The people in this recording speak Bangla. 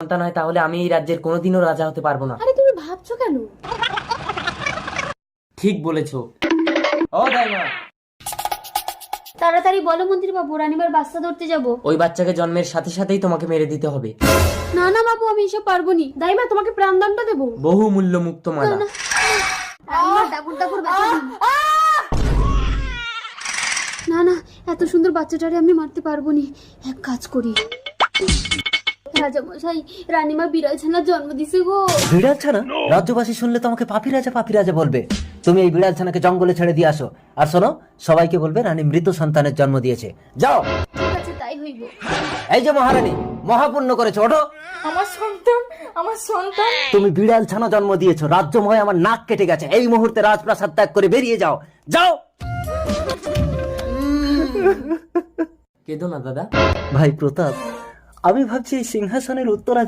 সন্তান হয় তাহলে আমি এই রাজ্যের কোনোদিনও রাজা হতে পারব না। আরে তুমি ভাবছ কেন? ঠিক বলেছ। ও দাইমা। তাড়াতাড়ি বলো মন্ত্রী বাবু রানিবার বাচ্চা ধরতে যাব। ওই বাচ্চাকে জন্মের সাথে সাথেই তোমাকে মেরে দিতে হবে। না না বাবু আমি এসব পারব নি। দাইমা তোমাকে প্রাণদণ্ড দেবো। বহু মূল্য মুক্ত মালা রানিমার ডাকুর ডাকুর দিন। না না এত সুন্দর বাচ্চাটারে আমি মারতে পারব নি। এক কাজ করি। রাজা মশাই রানিমা বিড়াল ছানার জন্ম দিছে গো। বিড়াল ছানা? রাজ্যবাসী শুনলে তোমাকে পাপি রাজা পাপি রাজা বলবে। তুমি এই বিড়াল ছানাকে জঙ্গলে ছেড়ে দিয়ে আসো। আর শোনো সবাইকে বলবে রানী মৃত সন্তানের জন্ম দিয়েছে। যাও। ঠিক আছে তাই হইব। এই যে মহারানী মহাপুণ্য করেছ ওঠো। আমার সন্তান আমার সন্তান। তুমি বিড়াল ছানা জন্ম দিয়েছ রাজ্যময় আমার নাক কেটে গেছে। এই মুহূর্তে রাজপ্রাসাদ ত্যাগ করে বেরিয়ে যাও। যাও। কেঁদো না দাদা। ভাই প্রতাপ আমি ভাবছি এই সিংহাসনের উত্তরা